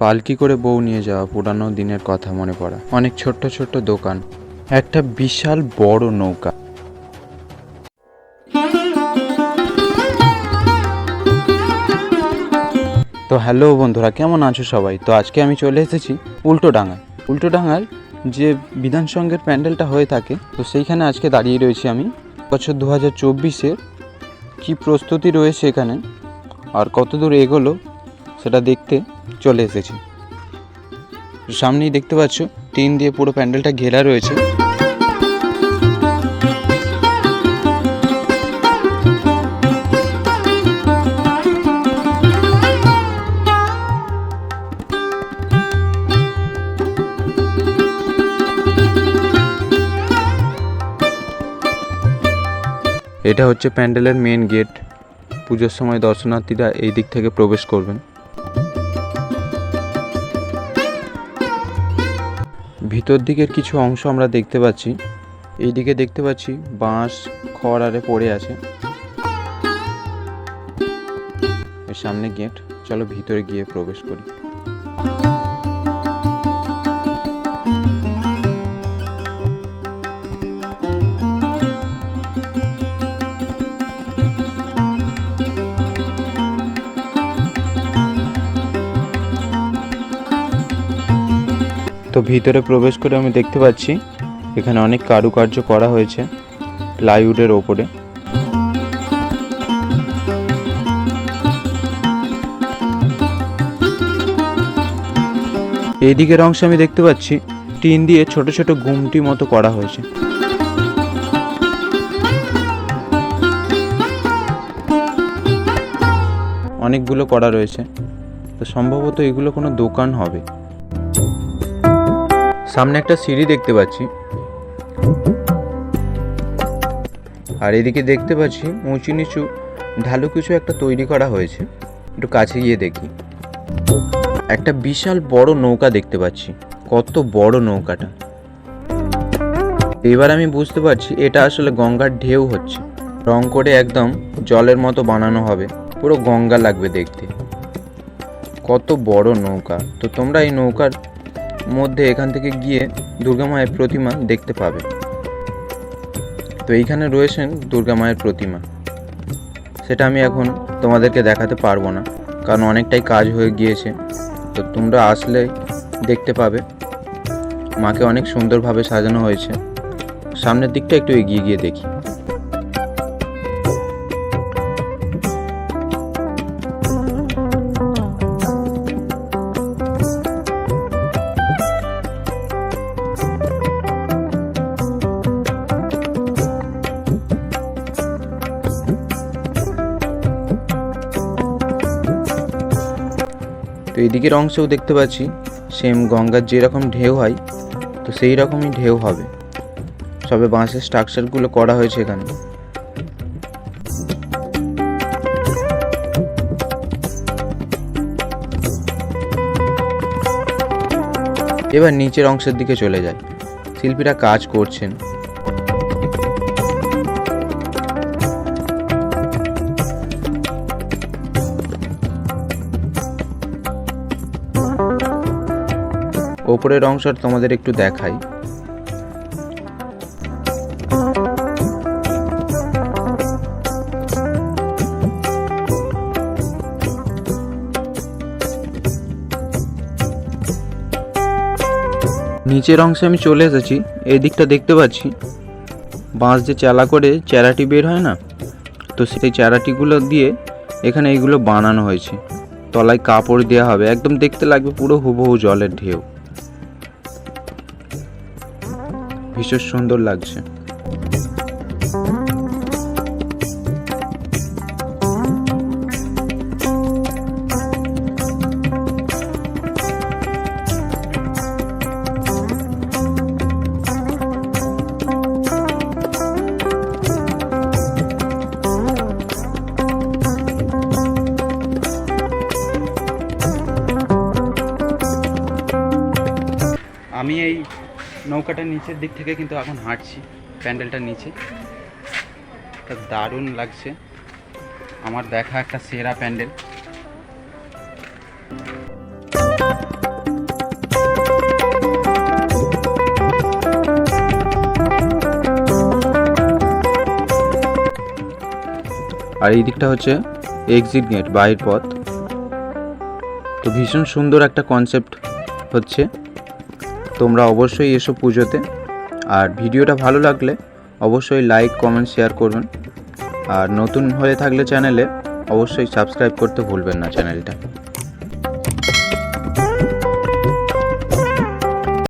পালকি করে বউ নিয়ে যাওয়া পুরানো দিনের কথা মনে পড়া। অনেক ছোট্ট ছোট্ট দোকান, একটা বিশাল বড় নৌকা। তো হ্যালো বন্ধুরা, কেমন আছো সবাই? তো আজকে আমি চলে এসেছি উল্টো ডাঙায়। উল্টো ডাঙার যে বিধান প্যান্ডেলটা হয়ে থাকে, তো সেইখানে আজকে দাঁড়িয়ে রয়েছি আমি। বছর দু হাজার চব্বিশের কী প্রস্তুতি রয়েছে এখানে, আর কত দূর এগোলো সেটা দেখতে চলে এসেছি। সামনেই দেখতে পাচ্ছ, টিন দিয়ে পুরো প্যান্ডেলটা ঘেরা রয়েছে। এটা হচ্ছে প্যান্ডেলের মেন গেট। পুজোর সময় দর্শনার্থীরা এই দিক থেকে প্রবেশ করবেন। ভিতর দিকের কিছু অংশ আমরা দেখতে পাচ্ছি। এইদিকে দেখতে পাচ্ছি বাঁশ, খড় আরে পড়ে আছে। সামনে গেট, চলো ভিতরে গিয়ে প্রবেশ করি। তো ভিতরে প্রবেশ করে আমি দেখতে পাচ্ছি এখানে অনেক কারুকার্য করা হয়েছে প্লাইউডের ওপরে। এইদিকের অংশে আমি দেখতে পাচ্ছি টিন দিয়ে ছোট ছোট গুমটি মতো করা হয়েছে। অনেকগুলো করা রয়েছে। তো সম্ভবত এগুলো কোনো দোকান হবে। সামনে একটা সিঁড়ি দেখতে পাচ্ছি। আর এদিকে দেখতে পাচ্ছি উঁচু নিচু ঢালু কিছু একটা তৈরি করা হয়েছে। একটু কাছে গিয়ে দেখি। একটা বিশাল বড় নৌকা দেখতে পাচ্ছি। কত বড় নৌকাটা। এবার আমি বুঝতে পারছি এটা আসলে গঙ্গার ঢেউ হচ্ছে। রং করে একদম জলের মতো বানানো হবে। পুরো গঙ্গা লাগবে দেখতে। কত বড় নৌকা। তো তোমরা এই নৌকার মধ্যে এখান থেকে গিয়ে দুর্গা মায়ের প্রতিমা দেখতে পাবে। তো এইখানে রয়েছেন দুর্গা মায়ের প্রতিমা। সেটা আমি এখন তোমাদেরকে দেখাতে পারব না, কারণ অনেকটাই কাজ হয়ে গিয়েছে। তো তোমরা আসলে দেখতে পাবে, মাকে অনেক সুন্দরভাবে সাজানো হয়েছে। সামনের দিকটা একটু এগিয়ে গিয়ে দেখি। তো এদিকের অংশেও দেখতে পাচ্ছি সেম গঙ্গার যেরকম ঢেউ হয়, তো সেই রকমই ঢেউ হবে। সবে বাঁশের স্ট্রাকচারগুলো করা হয়েছে এখানে। এবার নিচের অংশের দিকে চলে যায় শিল্পীরা কাজ করছেন। ওপরের অংশ তোমাদের একটু দেখাই। নিচের অংশে আমি চলে এসেছি, এই দিকটা দেখতে পাচ্ছি। বাঁশ যে চালা করে চারাটি বের হয় না? তো সেই চারাটিগুলো দিয়ে এখানে এইগুলো বানানো হয়েছে। তলায় কাপড় দেওয়া হবে, একদম দেখতে লাগবে পুরো হুবহু জলের ঢেউ। ভীষণ সুন্দর লাগছে। আমি এই নৌকাটার নিচের দিক থেকে কিন্তু এখন হাঁটছি প্যান্ডেলটার নিচে। একটা দারুণ লাগছে। আমার দেখা একটা সেরা প্যান্ডেল। আর এই দিকটা হচ্ছে এক্সিট গেট বাইরের পথ। তো ভীষণ সুন্দর একটা কনসেপ্ট হচ্ছে। তোমরা অবশ্যই এসো পুজোতে। আর ভিডিওটা ভালো লাগলে অবশ্যই লাইক কমেন্ট শেয়ার করবেন আর নতুন হয়ে থাকলে চ্যানেলে অবশ্যই সাবস্ক্রাইব করতে ভুলবেন না চ্যানেলটা